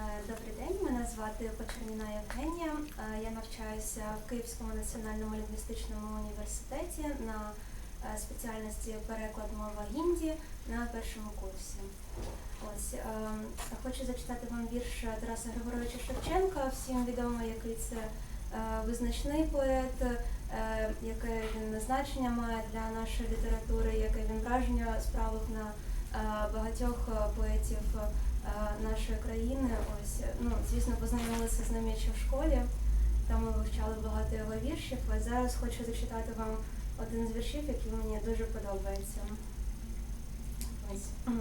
Добрий день, мене звати Почерніна Євгенія. Е, Я навчаюся в Київському національному лінгвістичному університеті на е, спеціальності переклад мова гінді на першому курсі. Ось е, хочу зачитати вам вірш Тараса Григоровича Шевченка, всім відомо, який це е, визначний поет, е, яке він значення має для нашої літератури, яке він враження справив на е, багатьох е, поетів е, нашої країни. Ось, е, ну, звісно, познайомилися з ним ще в школі. Там ми вивчали багато його віршів. А зараз хочу зачитати вам один з віршів, який мені дуже подобається. Ось.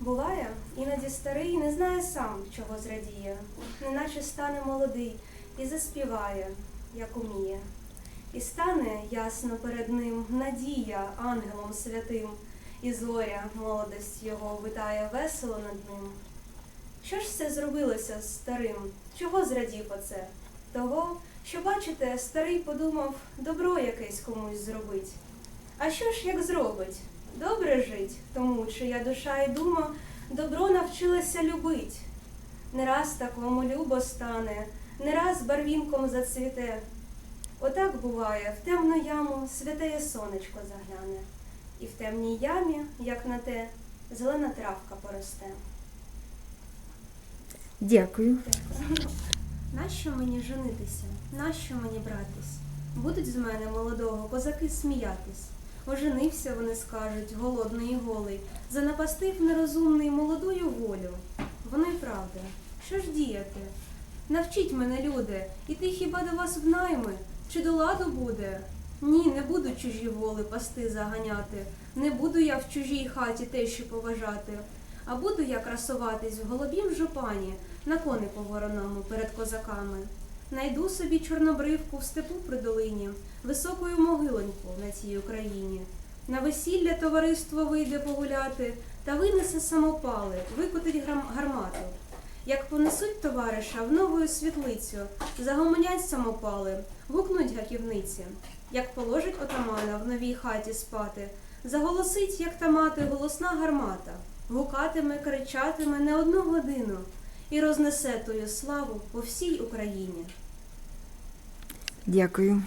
Буває, іноді старий не знає сам, чого зрадіє, неначе стане молодий і заспіває, як уміє. І стане ясно перед ним надія ангелом святим, і зоря молодость його витає весело над ним. Що ж це зробилося з старим? Чого зрадів оце? Того, що, бачите, старий подумав добро якесь комусь зробить. А що ж як зробить? Добре жить, тому чия душа і дума добро навчилася любить. Не раз такому любо стане, не раз барвінком зацвіте. Отак буває, в темну яму святеє сонечко загляне, і в темній ямі, як на те, зелена травка поросте. Дякую. Нащо мені женитися? Нащо мені братись? Будуть з мене молодого козаки сміятись. Оженився, вони скажуть, голодний і голий, занапастив нерозумний молодую волю. Воно й правда. Що ж діяти? Навчіть мене, люди, іти хіба до вас в найми? Чи до ладу буде? Ні, не буду чужі воли пасти заганяти, не буду я в чужій хаті тещу поважати, а буду я красуватись в голубім жупані, на кони по вороному перед козаками. Найду собі чорнобривку в степу при долині, високою могилоньку на цій Україні. На весілля товариство вийде погуляти, та винесе самопали, викотить гармату. Як понесуть товариша в нову світлицю, загомонять самопали, гукнуть гаківниці. Як положить отамана в новій хаті спати, заголосить, як та мати, голосна гармата, гукатиме, кричатиме не одну годину і рознесе тою славу по всій Україні. Дякую.